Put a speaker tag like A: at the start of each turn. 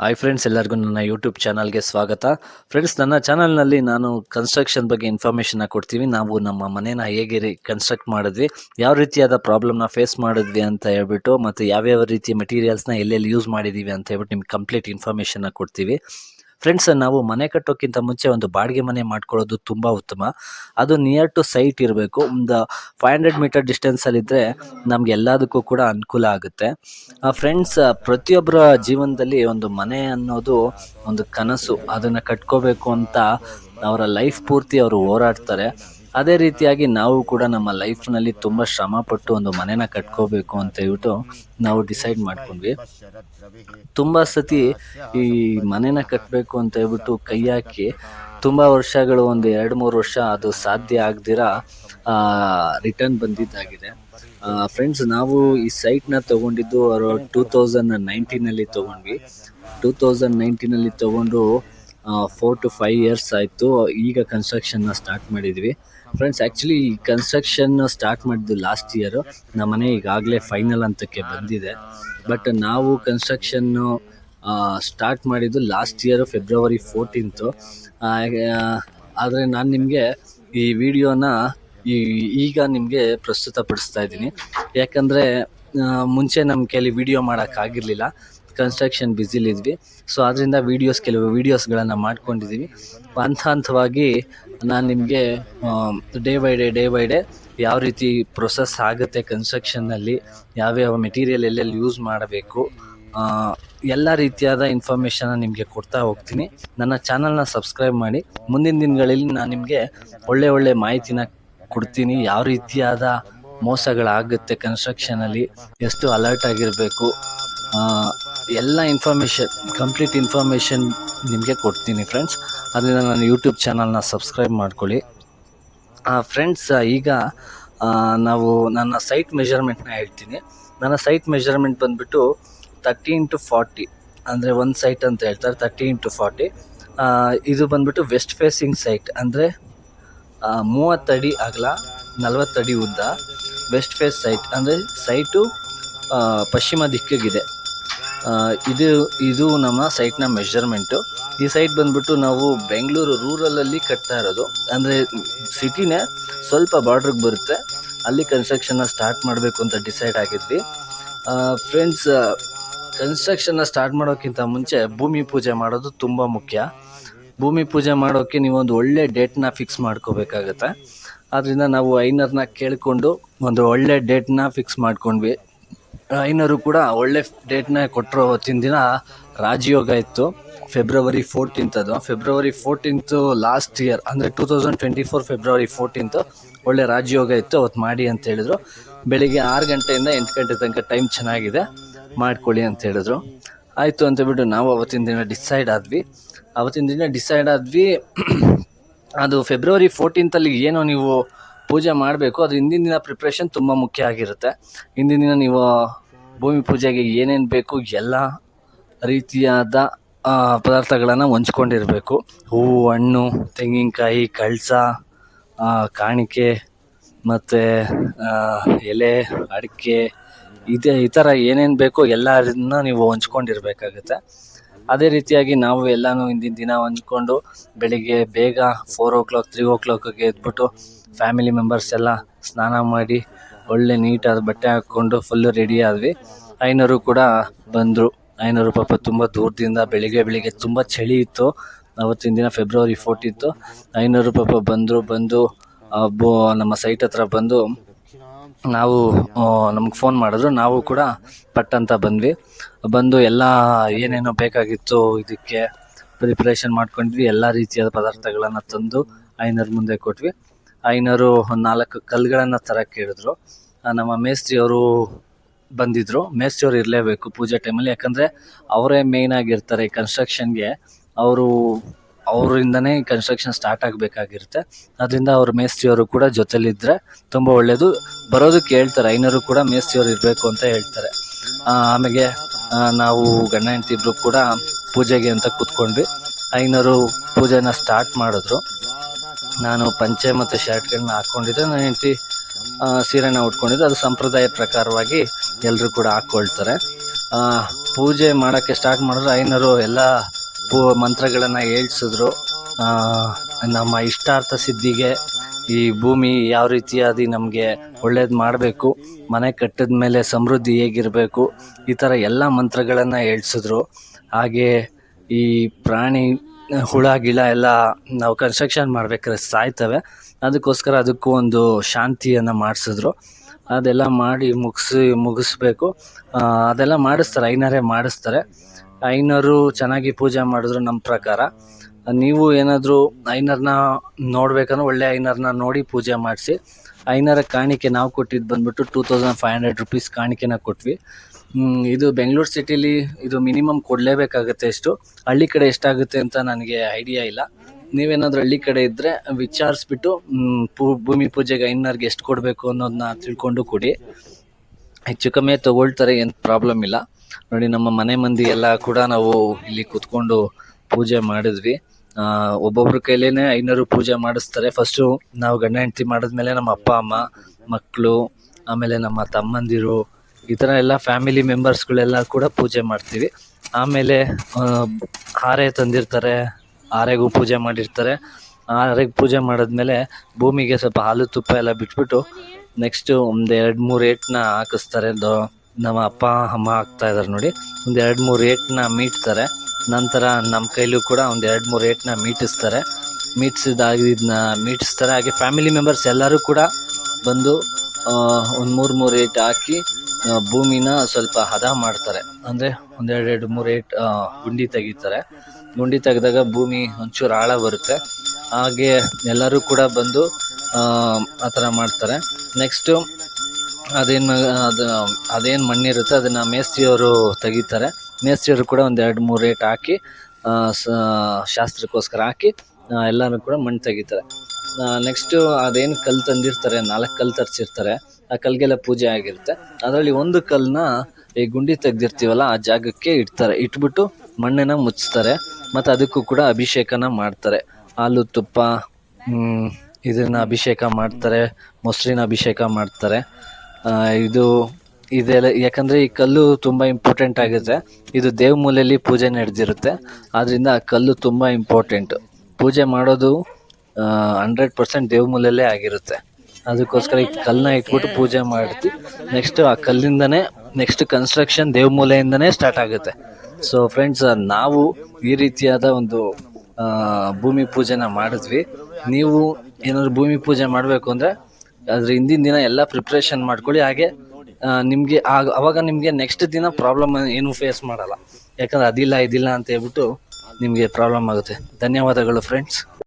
A: Hi friends ಎಲ್ಲರಿಗೂ ನನ್ನ YouTube ಚಾನಲ್ಗೆ ಸ್ವಾಗತ. ಫ್ರೆಂಡ್ಸ್ ನನ್ನ ಚಾನಲ್ನಲ್ಲಿ ನಾನು ಕನ್ಸ್ಟ್ರಕ್ಷನ್ ಬಗ್ಗೆ ಇನ್ಫಾರ್ಮೇಷನ್ನ ಕೊಡ್ತೀವಿ. ನಾವು ನಮ್ಮ ಮನೇನ ಹೇಗೆ ಕನ್ಸ್ಟ್ರಕ್ಟ್ ಮಾಡಿದ್ವಿ, ಯಾವ ರೀತಿಯಾದ ಪ್ರಾಬ್ಲಮ್ನ ಫೇಸ್ ಮಾಡಿದ್ವಿ ಅಂತ ಹೇಳ್ಬಿಟ್ಟು, ಮತ್ತು ಯಾವ್ಯಾವ ರೀತಿಯ ಮೆಟೀರಿಯಲ್ಸ್ನ ಎಲ್ಲೆಲ್ಲಿ ಯೂಸ್ ಮಾಡಿದ್ದೀವಿ ಅಂತ ಹೇಳ್ಬಿಟ್ಟು ನಿಮ್ಗೆ ಕಂಪ್ಲೀಟ್ ಇನ್ಫಾರ್ಮೇಷನ್ನ ಕೊಡ್ತೀವಿ. ಫ್ರೆಂಡ್ಸ್ ನಾವು ಮನೆ ಕಟ್ಟೋಕ್ಕಿಂತ ಮುಂಚೆ ಒಂದು ಬಾಡಿಗೆ ಮನೆ ಮಾಡ್ಕೊಳ್ಳೋದು ತುಂಬ ಉತ್ತಮ. ಅದು ನಿಯರ್ ಟು ಸೈಟ್ ಇರಬೇಕು. ಒಂದು ಫೈವ್ ಹಂಡ್ರೆಡ್ ಮೀಟರ್ ಡಿಸ್ಟೆನ್ಸಲ್ಲಿದ್ದರೆ ನಮ್ಗೆ ಎಲ್ಲದಕ್ಕೂ ಕೂಡ ಅನುಕೂಲ ಆಗುತ್ತೆ. ಫ್ರೆಂಡ್ಸ್ ಪ್ರತಿಯೊಬ್ಬರ ಜೀವನದಲ್ಲಿ ಒಂದು ಮನೆ ಅನ್ನೋದು ಒಂದು ಕನಸು. ಅದನ್ನು ಕಟ್ಕೋಬೇಕು ಅಂತ ಅವರ ಲೈಫ್ ಪೂರ್ತಿ ಅವರು ಹೋರಾಡ್ತಾರೆ. ಅದೇ ರೀತಿಯಾಗಿ ನಾವು ಕೂಡ ನಮ್ಮ ಲೈಫ್ನಲ್ಲಿ ತುಂಬ ಶ್ರಮಪಟ್ಟು ಒಂದು ಮನೆನ ಕಟ್ಕೋಬೇಕು ಅಂತ ಹೇಳ್ಬಿಟ್ಟು ನಾವು ಡಿಸೈಡ್ ಮಾಡ್ಕೊಂಡ್ವಿ. ತುಂಬ ಸತಿ ಈ ಮನೆನ ಕಟ್ಟಬೇಕು ಅಂತ ಹೇಳ್ಬಿಟ್ಟು ಕೈ ಹಾಕಿ ತುಂಬ ವರ್ಷಗಳು ಒಂದು ಎರಡು ಮೂರು ವರ್ಷ ಅದು ಸಾಧ್ಯ ಆಗದಿರ ರಿಟರ್ನ್ ಬಂದಿದ್ದಾಗಿದೆ. ಫ್ರೆಂಡ್ಸ್ ನಾವು ಈ ಸೈಟ್ನ ತೊಗೊಂಡಿದ್ದು ಟೂ ತೌಸಂಡ್ ನೈನ್ಟೀನಲ್ಲಿ ತೊಗೊಂಡ್ವಿ. ಟೂ ತೌಸಂಡ್ ನೈನ್ಟೀನಲ್ಲಿ ತೊಗೊಂಡು ಫೋರ್ ಟು ಫೈವ್ ಇಯರ್ಸ್ ಆಯಿತು. ಈಗ ಕನ್ಸ್ಟ್ರಕ್ಷನ್ನ ಸ್ಟಾರ್ಟ್ ಮಾಡಿದ್ವಿ. ಫ್ರೆಂಡ್ಸ್ ಆ್ಯಕ್ಚುಲಿ ಕನ್ಸ್ಟ್ರಕ್ಷನ್ ಸ್ಟಾರ್ಟ್ ಮಾಡಿದ್ದು ಲಾಸ್ಟ್ ಇಯರು ನಮ್ಮ ಮನೆ ಈಗಾಗಲೇ ಫೈನಲ್ ಹಂತಕ್ಕೆ ಬಂದಿದೆ. ಬಟ್ ನಾವು ಕನ್ಸ್ಟ್ರಕ್ಷನ್ನು ಸ್ಟಾರ್ಟ್ ಮಾಡಿದ್ದು ಲಾಸ್ಟ್ ಇಯರು ಫೆಬ್ರವರಿ ಫೋರ್ಟೀನ್ತು ಆದರೆ ನಾನು ನಿಮಗೆ ಈ ವಿಡಿಯೋನ ಈ, ಈಗ ನಿಮಗೆ ಪ್ರಸ್ತುತಪಡಿಸ್ತಾ ಇದ್ದೀನಿ. ಯಾಕಂದರೆ ಮುಂಚೆ ನಮ್ಮ ಕೈಲಿ ವಿಡಿಯೋ ಮಾಡೋಕ್ಕಾಗಿರಲಿಲ್ಲ ಕನ್ಸ್ಟ್ರಕ್ಷನ್ ಬ್ಯುಸಿಲಿದ್ವಿ ಸೊ ಅದರಿಂದ ವೀಡಿಯೋಸ್ ಕೆಲವು ವೀಡಿಯೋಸ್ಗಳನ್ನು ಮಾಡ್ಕೊಂಡಿದ್ದೀವಿ ಹಂತ ಹಂತವಾಗಿ ನಾನು ನಿಮಗೆ day by day day by day ಯಾವ ರೀತಿ ಪ್ರೊಸೆಸ್ ಆಗುತ್ತೆ ಕನ್ಸ್ಟ್ರಕ್ಷನ್ನಲ್ಲಿ ಯಾವ್ಯಾವ ಮೆಟೀರಿಯಲ್ ಎಲ್ಲೆಲ್ಲಿ ಯೂಸ್ ಮಾಡಬೇಕು ಎಲ್ಲ ರೀತಿಯಾದ ಇನ್ಫಾರ್ಮೇಷನ್ನ ನಿಮಗೆ ಕೊಡ್ತಾ ಹೋಗ್ತೀನಿ. ನನ್ನ ಚಾನಲ್ನ ಸಬ್ಸ್ಕ್ರೈಬ್ ಮಾಡಿ. ಮುಂದಿನ ದಿನಗಳಲ್ಲಿ ನಾನು ನಿಮಗೆ ಒಳ್ಳೆ ಒಳ್ಳೆ ಮಾಹಿತಿನ ಕೊಡ್ತೀನಿ. ಯಾವ ರೀತಿಯಾದ ಮೋಸಗಳಾಗುತ್ತೆ ಕನ್ಸ್ಟ್ರಕ್ಷನಲ್ಲಿ ಎಷ್ಟು ಅಲರ್ಟ್ ಆಗಿರಬೇಕು ಎಲ್ಲ ಇನ್ಫಾರ್ಮೇಷನ್ ಕಂಪ್ಲೀಟ್ ಇನ್ಫಾರ್ಮೇಷನ್ ನಿಮಗೆ ಕೊಡ್ತೀನಿ ಫ್ರೆಂಡ್ಸ್ ಅದರಿಂದ ನಾನು ಯೂಟ್ಯೂಬ್ ಚಾನಲ್ನ ಸಬ್ಸ್ಕ್ರೈಬ್ ಮಾಡ್ಕೊಳ್ಳಿ. ಫ್ರೆಂಡ್ಸ್ ಈಗ ನಾವು ನನ್ನ ಸೈಟ್ ಮೆಷರ್ಮೆಂಟ್ನ ಹೇಳ್ತೀನಿ. ನನ್ನ ಸೈಟ್ ಮೆಷರ್ಮೆಂಟ್ ಬಂದುಬಿಟ್ಟು ತರ್ಟಿ ಇಂಟು ಫಾರ್ಟಿ ಅಂದರೆ ಒಂದು ಸೈಟ್ ಅಂತ ಹೇಳ್ತಾರೆ ತರ್ಟಿ ಇಂಟು ಫಾರ್ಟಿ ಇದು ಬಂದುಬಿಟ್ಟು ವೆಸ್ಟ್ ಫೇಸಿಂಗ್ ಸೈಟ್ ಅಂದರೆ ಮೂವತ್ತಡಿ ಅಗಲ ನಲವತ್ತಡಿ ಉದ್ದ ವೆಸ್ಟ್ ಫೇಸ್ ಸೈಟ್ ಅಂದರೆ ಸೈಟು ಪಶ್ಚಿಮ ದಿಕ್ಕಿಗಿದೆ. ಇದು ಇದು ನಮ್ಮ ಸೈಟ್ನ ಮೆಷರ್ಮೆಂಟು ಈ ಸೈಟ್ ಬಂದ್ಬಿಟ್ಟು ನಾವು ಬೆಂಗಳೂರು ರೂರಲಲ್ಲಿ ಕಟ್ತಾ ಇರೋದು. ಅಂದರೆ ಸಿಟಿನೇ ಸ್ವಲ್ಪ ಬಾರ್ಡ್ರಿಗೆ ಬರುತ್ತೆ. ಅಲ್ಲಿ ಕನ್ಸ್ಟ್ರಕ್ಷನ್ನ ಸ್ಟಾರ್ಟ್ ಮಾಡಬೇಕು ಅಂತ ಡಿಸೈಡ್ ಆಗಿದ್ವಿ. ಫ್ರೆಂಡ್ಸ್ ಕನ್ಸ್ಟ್ರಕ್ಷನ್ನ ಸ್ಟಾರ್ಟ್ ಮಾಡೋಕ್ಕಿಂತ ಮುಂಚೆ ಭೂಮಿ ಪೂಜೆ ಮಾಡೋದು ತುಂಬ ಮುಖ್ಯ. ಭೂಮಿ ಪೂಜೆ ಮಾಡೋಕ್ಕೆ ನೀವೊಂದು ಒಳ್ಳೆ ಡೇಟ್ನ ಫಿಕ್ಸ್ ಮಾಡ್ಕೋಬೇಕಾಗತ್ತೆ. ಆದ್ದರಿಂದ ನಾವು ಐನರ್ನ ಕೇಳಿಕೊಂಡು ಒಂದು ಒಳ್ಳೆ ಡೇಟ್ನ ಫಿಕ್ಸ್ ಮಾಡ್ಕೊಂಡ್ವಿ. ಐನರು ಕೂಡ ಒಳ್ಳೆ ಡೇಟ್ನ ಕೊಟ್ಟರು ಅವತ್ತಿನ ದಿನ. ರಾಜಯೋಗ ಇತ್ತು. ಫೆಬ್ರವರಿ ಫೋರ್ಟೀನ್ತ್ ಅದು. ಫೆಬ್ರವರಿ ಫೋರ್ಟೀನ್ತು ಲಾಸ್ಟ್ ಇಯರ್ ಅಂದರೆ two thousand twenty four February fourteenth ಒಳ್ಳೆ ರಾಜಯೋಗ ಇತ್ತು. ಅವತ್ತು ಮಾಡಿ ಅಂತ ಹೇಳಿದ್ರು. ಬೆಳಿಗ್ಗೆ ಆರು ಗಂಟೆಯಿಂದ ಎಂಟು ಗಂಟೆ ತನಕ ಟೈಮ್ ಚೆನ್ನಾಗಿದೆ. ಮಾಡ್ಕೊಳ್ಳಿ ಅಂತ ಹೇಳಿದ್ರು. ಆಯಿತು ಬಿಟ್ಟು ನಾವು ಅವತ್ತಿನ ದಿನ ಡಿಸೈಡ್ ಆದ್ವಿ. ಅವತ್ತಿನ ದಿನ ಡಿಸೈಡ್ ಆದ್ವಿ. ಅದು ಫೆಬ್ರವರಿ ಫೋರ್ಟೀನ್ತಲ್ಲಿ ಏನೋ ನೀವು ಪೂಜೆ ಮಾಡಬೇಕು. ಅದು ಹಿಂದಿನ ದಿನ ಪ್ರಿಪ್ರೇಷನ್ ತುಂಬ ಮುಖ್ಯ ಆಗಿರುತ್ತೆ. ಹಿಂದಿನ ದಿನ ನೀವು ಭೂಮಿ ಪೂಜೆಗೆ ಏನೇನು ಬೇಕು ಎಲ್ಲ ರೀತಿಯಾದ ಪದಾರ್ಥಗಳನ್ನು ಹೊಂಚ್ಕೊಂಡಿರಬೇಕು. ಹೂವು, ಹಣ್ಣು, ತೆಂಗಿನಕಾಯಿ, ಕಳಸ ಕಾಣಿಕೆ ಮತ್ತು ಎಲೆ, ಅಡಿಕೆ, ಇದೆ, ಈ ಥರ ಏನೇನು ಬೇಕೋ ಎಲ್ಲರನ್ನ ನೀವು ಹೊಂಚ್ಕೊಂಡಿರ್ಬೇಕಾಗತ್ತೆ. ಅದೇ ರೀತಿಯಾಗಿ ನಾವು ಎಲ್ಲನೂ ಹಿಂದಿನ ದಿನ ಹೊಂಚ್ಕೊಂಡು ಬೆಳಿಗ್ಗೆ ಬೇಗ ಫೋರ್ ಓ ಕ್ಲಾಕ್ ತ್ರೀ ಓ ಕ್ಲಾಕಿಗೆ ಎದ್ಬಿಟ್ಟು ಫ್ಯಾಮಿಲಿ ಮೆಂಬರ್ಸ್ ಎಲ್ಲ ಸ್ನಾನ ಮಾಡಿ ಒಳ್ಳೆ ನೀಟಾದ ಬಟ್ಟೆ ಹಾಕ್ಕೊಂಡು ಫುಲ್ಲು ರೆಡಿ ಆದ್ವಿ. ಐನೂರು ಕೂಡ ಬಂದರು. ಐನೂರು ಪಾಪ ತುಂಬ ದೂರದಿಂದ ಬೆಳಿಗ್ಗೆ ಬೆಳಿಗ್ಗೆ ತುಂಬ ಚಳಿ ಇತ್ತು. ಅವತ್ತಿನ ದಿನ ಫೆಬ್ರವರಿ ಫೋರ್ಟಿತ್ತು ಐನೂರು ಪಾಪ ಬಂದರು, ಬಂದು ಬೋ, ನಮ್ಮ ಸೈಟ್ ಹತ್ರ ಬಂದು ನಾವು ನಮ್ಗೆ ಫೋನ್ ಮಾಡಿದ್ರು. ನಾವು ಕೂಡ ಪಟ್ಟಂತ ಬಂದ್ವಿ. ಬಂದು ಎಲ್ಲ ಏನೇನೋ ಬೇಕಾಗಿತ್ತು ಇದಕ್ಕೆ ಪ್ರಿಪ್ರೇಷನ್ ಮಾಡ್ಕೊಂಡ್ವಿ. ಎಲ್ಲ ರೀತಿಯಾದ ಪದಾರ್ಥಗಳನ್ನು ತಂದು ಐನೂರು ಮುಂದೆ ಕೊಟ್ವಿ. ಐನರು ನಾಲ್ಕು ಕಲ್ಲುಗಳನ್ನು ತರಕ್ಕೆ ಹೇಳಿದ್ರು. ನಮ್ಮ ಮೇಸ್ತ್ರಿ ಅವರು ಬಂದಿದ್ದರು ಮೇಸ್ತ್ರಿಯವರು ಇರಲೇಬೇಕು ಪೂಜೆ ಟೈಮಲ್ಲಿ ಯಾಕಂದರೆ ಅವರೇ ಮೇಯ್ನ್ ಆಗಿರ್ತಾರೆ ಈ ಕನ್ಸ್ಟ್ರಕ್ಷನ್ಗೆ ಅವರು, ಅವರಿಂದನೇ ಕನ್ಸ್ಟ್ರಕ್ಷನ್ ಸ್ಟಾರ್ಟ್ ಆಗಬೇಕಾಗಿರುತ್ತೆ. ಅದರಿಂದ ಅವ್ರ ಮೇಸ್ತ್ರಿಯವರು ಕೂಡ ಜೊತೆಲಿದ್ದರೆ ತುಂಬ ಒಳ್ಳೆಯದು ಬರೋದಕ್ಕೆ ಹೇಳ್ತಾರೆ, ಐನರು ಕೂಡ ಮೇಸ್ತ್ರಿಯವರು ಇರಬೇಕು ಅಂತ ಹೇಳ್ತಾರೆ. ಆಮೇಲೆ ನಾವು ಗಂಡ ಹೆಂಡತಿ ಇಬ್ರು ಕೂಡ ಪೂಜೆಗೆ ಅಂತ ಕೂತ್ಕೊಂಡ್ವಿ. ಐನೂರು ಪೂಜೆನ ಸ್ಟಾರ್ಟ್ ಮಾಡಿದ್ರು. ನಾನು ಪಂಚೆ ಮತ್ತು ಶರ್ಟ್ಗಳನ್ನ ಹಾಕ್ಕೊಂಡಿದ್ದೆ ನನ್ನ ಹೆಂಡತಿ ಸೀರೆನ ಉಟ್ಕೊಂಡಿದ್ದು. ಅದು ಸಂಪ್ರದಾಯ ಪ್ರಕಾರವಾಗಿ ಎಲ್ಲರೂ ಕೂಡ ಹಾಕ್ಕೊಳ್ತಾರೆ ಪೂಜೆ ಮಾಡೋಕ್ಕೆ ಸ್ಟಾರ್ಟ್ ಮಾಡಿದ್ರೆ ಐನರು ಎಲ್ಲ ಪೂ, ಮಂತ್ರಗಳನ್ನು ಹೇಳ್ಸಿದ್ರು. ನಮ್ಮ ಇಷ್ಟಾರ್ಥ ಸಿದ್ಧಿಗೆ ಈ ಭೂಮಿ ಯಾವ ರೀತಿಯಾಗಿ ನಮಗೆ ಒಳ್ಳೇದು ಮಾಡಬೇಕು, ಮನೆ ಕಟ್ಟಿದ ಮೇಲೆ ಸಮೃದ್ಧಿ ಹೇಗಿರಬೇಕು, ಈ ಥರ ಎಲ್ಲ ಮಂತ್ರಗಳನ್ನು ಹೇಳ್ಸಿದ್ರು. ಹಾಗೆ ಈ ಪ್ರಾಣಿ ಹುಳ, ಗಿಳ ಎಲ್ಲ ನಾವು ಕನ್ಸ್ಟ್ರಕ್ಷನ್ ಮಾಡ್ಬೇಕಾದ್ರೆ ಸಾಯ್ತವೆ. ಅದಕ್ಕೋಸ್ಕರ ಅದಕ್ಕೂ ಒಂದು ಶಾಂತಿಯನ್ನು ಮಾಡಿಸಿದ್ರು. ಅದೆಲ್ಲ ಮಾಡಿ ಮುಗಿಸಿ, ಮುಗಿಸ್ಬೇಕು. ಅದೆಲ್ಲ ಮಾಡಿಸ್ತಾರೆ, ಐನರೇ ಮಾಡಿಸ್ತಾರೆ. ಐನರು ಚೆನ್ನಾಗಿ ಪೂಜೆ ಮಾಡಿದ್ರು ನಮ್ಮ ಪ್ರಕಾರ. ನೀವು ಏನಾದರೂ ಐನರ್ನ ನೋಡ್ಬೇಕಂದ್ರೆ ಒಳ್ಳೆ ಐನರ್ನ ನೋಡಿ ಪೂಜೆ ಮಾಡಿಸಿ. ಐನರ ಕಾಣಿಕೆ ನಾವು ಕೊಟ್ಟಿದ್ದು ಬಂದ್ಬಿಟ್ಟು two thousand five hundred rupees ಕಾಣಿಕೆನ ಕೊಟ್ವಿ. ಇದು ಬೆಂಗಳೂರು ಸಿಟಿಲಿ ಇದು ಮಿನಿಮಮ್ ಕೊಡಲೇಬೇಕಾಗುತ್ತೆ ಎಷ್ಟು ಹಳ್ಳಿ ಕಡೆ ಎಷ್ಟಾಗುತ್ತೆ ಅಂತ ನನಗೆ ಐಡಿಯಾ ಇಲ್ಲ. ನೀವೇನಾದರೂ ಹಳ್ಳಿ ಕಡೆ ಇದ್ದರೆ ವಿಚಾರಿಸ್ಬಿಟ್ಟು ಪೂ, ಭೂಮಿ ಪೂಜೆಗೆ ಐನರ್ಗೆ ಎಷ್ಟು ಕೊಡಬೇಕು ಅನ್ನೋದನ್ನ ತಿಳ್ಕೊಂಡು ಕೊಡಿ. ಹೆಚ್ಚು ಕಮ್ಮಿ ತೊಗೊಳ್ತಾರೆ, ಏನು ಪ್ರಾಬ್ಲಮ್ ಇಲ್ಲ. ನೋಡಿ, ನಮ್ಮ ಮನೆ ಮಂದಿ ಎಲ್ಲ ಕೂಡ ನಾವು ಇಲ್ಲಿ ಕೂತ್ಕೊಂಡು ಪೂಜೆ ಮಾಡಿದ್ವಿ. ಒಬ್ಬೊಬ್ರ ಕೈಲೇ ಐನೂರು ಪೂಜೆ ಮಾಡಿಸ್ತಾರೆ. ಫಸ್ಟು ನಾವು ಗಂಡ ಹೆಂಡತಿ ಮಾಡಿದ್ಮೇಲೆ ನಮ್ಮ ಅಪ್ಪ, ಅಮ್ಮ ಮಕ್ಕಳು ಆಮೇಲೆ ನಮ್ಮ ತಮ್ಮಂದಿರು ಈ ಥರ ಎಲ್ಲ ಫ್ಯಾಮಿಲಿ ಮೆಂಬರ್ಸ್ಗಳೆಲ್ಲ ಕೂಡ ಪೂಜೆ ಮಾಡ್ತೀವಿ. ಆಮೇಲೆ ಹಾರೆ ತಂದಿರ್ತಾರೆ, ಹಾರೆಗೂ ಪೂಜೆ ಮಾಡಿರ್ತಾರೆ. ಹಾರೆಗೆ ಪೂಜೆ ಮಾಡಿದ್ಮೇಲೆ ಭೂಮಿಗೆ ಸ್ವಲ್ಪ ಹಾಲು ತುಪ್ಪ ಎಲ್ಲ ಬಿಟ್ಬಿಟ್ಟು ನೆಕ್ಸ್ಟು ಒಂದು ಎರಡು ಮೂರು ಏಟನ್ನ ಹಾಕಿಸ್ತಾರೆ. ದೊ, ನಮ್ಮ ಅಪ್ಪ, ಅಮ್ಮ ಹಾಕ್ತಾ ಇದ್ದಾರೆ ನೋಡಿ. ಒಂದು ಎರಡು ಮೂರು ಏಟನ್ನ ಮೀಟ್ತಾರೆ. ನಂತರ ನಮ್ಮ ಕೈಲೂ ಕೂಡ ಒಂದು ಎರಡು ಮೂರು ಏಟನ್ನ ಮೀಟಿಸ್ತಾರೆ. ಮೀಟ್ಸಿದಾಗಿದ್ದನ್ನ ಮೀಟಿಸ್ತಾರೆ. ಹಾಗೆ ಫ್ಯಾಮಿಲಿ ಮೆಂಬರ್ಸ್ ಎಲ್ಲರೂ ಕೂಡ ಬಂದು ಒಂದು ಮೂರು ಮೂರು ಏಟ್ ಹಾಕಿ ಭೂಮಿನ ಸ್ವಲ್ಪ ಹದ ಮಾಡ್ತಾರೆ. ಅಂದರೆ ಒಂದೆರಡು ಎರಡು ಮೂರು ಏಟ್ ಗುಂಡಿ ತೆಗಿತಾರೆ. ಗುಂಡಿ ತೆಗೆದಾಗ ಭೂಮಿ ಒಂಚೂರು ಆಳ ಬರುತ್ತೆ. ಹಾಗೆ ಎಲ್ಲರೂ ಕೂಡ ಬಂದು ಆ, ಥರ ಮಾಡ್ತಾರೆ. ನೆಕ್ಸ್ಟು ಅದೇನು ಅದು ಅದೇನು ಮಣ್ಣಿರುತ್ತೆ ಅದನ್ನು ಮೇಸ್ತ್ರಿಯವರು ತೆಗಿತಾರೆ. ಮೇಸ್ತ್ರಿಯವರು ಕೂಡ ಒಂದು ಎರಡು ಮೂರು ರೇಟ್ ಹಾಕಿ ಶಾಸ್ತ್ರಕ್ಕೋಸ್ಕರ ಹಾಕಿ ಎಲ್ಲರೂ ಕೂಡ ಮಣ್ಣು ತೆಗಿತಾರೆ. ನೆಕ್ಸ್ಟು ಅದೇನು ಕಲ್ಲು ತಂದಿರ್ತಾರೆ ನಾಲ್ಕು ಕಲ್ಲು ತರಿಸಿರ್ತಾರೆ. ಆ ಕಲ್ಲಿಗೆಲ್ಲ ಪೂಜೆ ಆಗಿರುತ್ತೆ. ಅದರಲ್ಲಿ ಒಂದು ಕಲ್ಲನ್ನ ಈ ಗುಂಡಿ ತೆಗೆದಿರ್ತೀವಲ್ಲ, ಆ ಜಾಗಕ್ಕೆ ಇಡ್ತಾರೆ. ಇಟ್ಬಿಟ್ಟು ಮಣ್ಣನ್ನು ಮುಚ್ತಾರೆ. ಮತ್ತು ಅದಕ್ಕೂ ಕೂಡ ಅಭಿಷೇಕನ ಮಾಡ್ತಾರೆ. ಹಾಲು, ತುಪ್ಪ ಇದನ್ನು ಅಭಿಷೇಕ ಮಾಡ್ತಾರೆ. ಮೊಸರಿನ ಅಭಿಷೇಕ ಮಾಡ್ತಾರೆ. ಇದು ಇದೆಲ್ಲ, ಯಾಕಂದರೆ ಈ ಕಲ್ಲು ತುಂಬ ಇಂಪಾರ್ಟೆಂಟ್ ಆಗಿರುತ್ತೆ ಇದು ದೇವ್ ಮೂಲೆಯಲ್ಲಿ ಪೂಜೆ ನಡೆದಿರುತ್ತೆ. ಆದ್ದರಿಂದ ಆ ಕಲ್ಲು ತುಂಬ ಇಂಪಾರ್ಟೆಂಟು ಪೂಜೆ ಮಾಡೋದು ಹಂಡ್ರೆಡ್ ಪರ್ಸೆಂಟ್ ದೇವ್ ಮೂಲೆಯಲ್ಲೇ ಆಗಿರುತ್ತೆ. ಅದಕ್ಕೋಸ್ಕರ ಈ ಕಲ್ಲನ್ನ ಇಟ್ಬಿಟ್ಟು ಪೂಜೆ ಮಾಡ್ತೀವಿ. ನೆಕ್ಸ್ಟ್ ಆ ಕಲ್ಲಿಂದನೇ ನೆಕ್ಸ್ಟ್ ಕನ್ಸ್ಟ್ರಕ್ಷನ್ ದೇವ್ ಮೂಲೆಯಿಂದನೇ ಸ್ಟಾರ್ಟ್ ಆಗುತ್ತೆ ಸೊ ಫ್ರೆಂಡ್ಸ್ ನಾವು ಈ ರೀತಿಯಾದ ಒಂದು ಭೂಮಿ ಪೂಜೆನ ಮಾಡಿದ್ವಿ. ನೀವು ಏನಾದ್ರು ಭೂಮಿ ಪೂಜೆ ಮಾಡಬೇಕು ಅಂದರೆ ಅದ್ರ ಹಿಂದಿನ ದಿನ ಎಲ್ಲ ಪ್ರಿಪ್ರೇಷನ್ ಮಾಡ್ಕೊಳ್ಳಿ. ಹಾಗೆ ನಿಮಗೆ ಆಗ, ಅವಾಗ ನಿಮಗೆ ನೆಕ್ಸ್ಟ್ ದಿನ ಪ್ರಾಬ್ಲಮ್ ಏನು ಫೇಸ್ ಮಾಡಲ್ಲ. ಯಾಕಂದ್ರೆ ಅದಿಲ್ಲ, ಇದಿಲ್ಲ ಅಂತ ಹೇಳ್ಬಿಟ್ಟು ನಿಮಗೆ ಪ್ರಾಬ್ಲಮ್ ಆಗುತ್ತೆ. ಧನ್ಯವಾದಗಳು ಫ್ರೆಂಡ್ಸ್